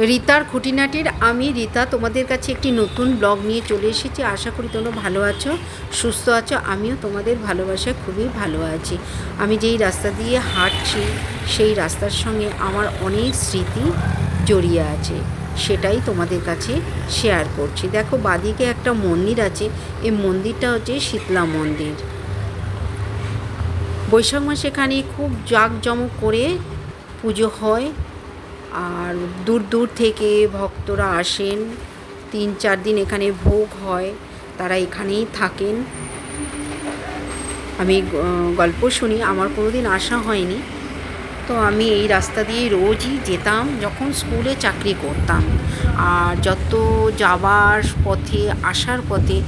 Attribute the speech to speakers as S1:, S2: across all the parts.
S1: রিতার খুঁটিনাটির। আমি, রিতা, তোমাদের কাছে একটি নতুন ব্লগ নিয়ে চলে এসেছি। আশা করি তোমরা ভালো আছো, সুস্থ আছো। আমিও তোমাদের ভালোবাসায় খুবই ভালো আছি। আমি যেই রাস্তা দিয়ে হাঁটছি, সেই রাস্তার সঙ্গে আমার অনেক স্মৃতি জড়িয়ে আছে। সেটাই তোমাদের কাছে শেয়ার করছি। দেখো, বাদিকে একটা মন্দির আছে। এই মন্দিরটা হচ্ছে শীতলা মন্দির। বৈশাখ মাসে এখানে খুব জাঁকজমক করে পুজো হয়। আর দূর দূর থেকে ভক্তরা আসেন। তিন চার দিন এখানে ভোগ হয়, তারা এখানেই থাকেন। আমি গল্প শুনি, আমার কোনো দিন আসা হয়নি। তো আমি এই রাস্তা দিয়ে রোজই যেতাম, যখন স্কুলে চাকরি করতাম। আর যত যাবার পথে, আসার পথে,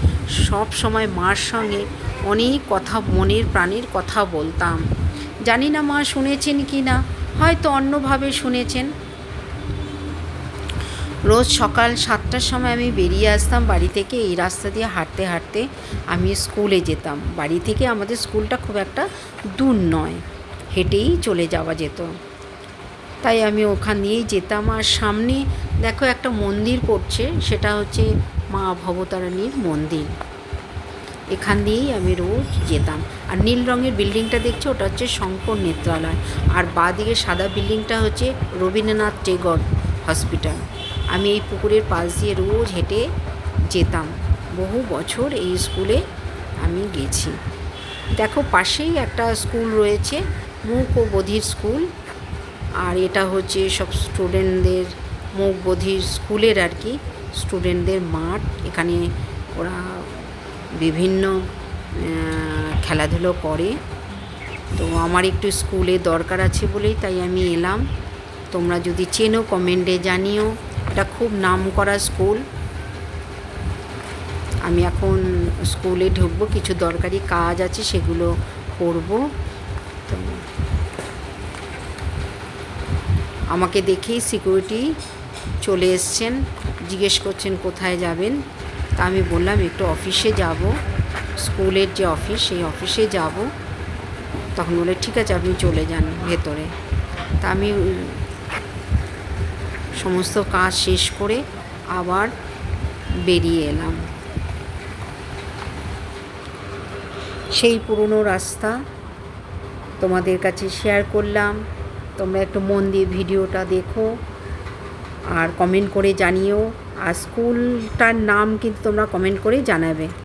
S1: সব সময় মার সঙ্গে অনেক কথা, মনের প্রাণের কথা বলতাম। জানি না মা শুনেছেন কি না, হয়তো অন্যভাবে শুনেছেন। রোজ সকাল সাতটার সময় আমি বেরিয়ে আসতাম বাড়ি থেকে, এই রাস্তা দিয়ে হাঁটতে হাঁটতে আমি স্কুলে যেতাম। বাড়ি থেকে আমাদের স্কুলটা খুব একটা দূর নয়, হেঁটেই চলে যাওয়া যেত। তাই আমি ওখান দিয়েই যেতাম। আর সামনে দেখো একটা মন্দির পড়ছে, সেটা হচ্ছে মা ভবতারিণীর মন্দির। এখান দিয়েই আমি রোজ যেতাম। আর নীল রঙের বিল্ডিংটা দেখছ? ওটা হচ্ছে শঙ্কর নেত্রালয়। আর বাঁ দিকে সাদা বিল্ডিংটা হচ্ছে রবীন্দ্রনাথ টেগর হসপিটাল। আমি এই পুকুরের পাশ দিয়ে রোজ হেঁটে যেতাম। বহু বছর এই স্কুলে আমি গেছি। দেখো পাশেই একটা স্কুল রয়েছে, মুখ ও বধির স্কুল আর এটা হচ্ছে সব স্টুডেন্টদের মুখ বধির স্কুলের আর কি স্টুডেন্টদের মাঠ। এখানে ওরা বিভিন্ন খেলাধুলো করে। তো আমার একটু স্কুলে দরকার আছে বলেই তাই আমি এলাম। তোমরা যদি চেনো কমেন্টে জানিও। এটা খুব নাম করা স্কুল। আমি এখন স্কুলে ঢুকবো, কিছু দরকারি কাজ আছে সেগুলো করব। তো আমাকে দেখেই সিকিউরিটি চলে এসছেন, জিজ্ঞেস করছেন কোথায় যাবেন। তা আমি বললাম, একটু অফিসে যাব। স্কুলের যে অফিস, সেই অফিসে যাব। তখন বলে, ঠিক আছে, আপনি চলে যান ভেতরে। তা আমি সমস্ত কাজ শেষ করে আবার বেরিয়ে এলাম। সেই পুরনো রাস্তা তোমাদের কাছে শেয়ার করলাম। তোমরা একটু মন দিয়ে ভিডিওটা দেখো আর কমেন্ট করে জানিও। আর স্কুলটার নাম কিন্তু তোমরা কমেন্ট করে জানাবে।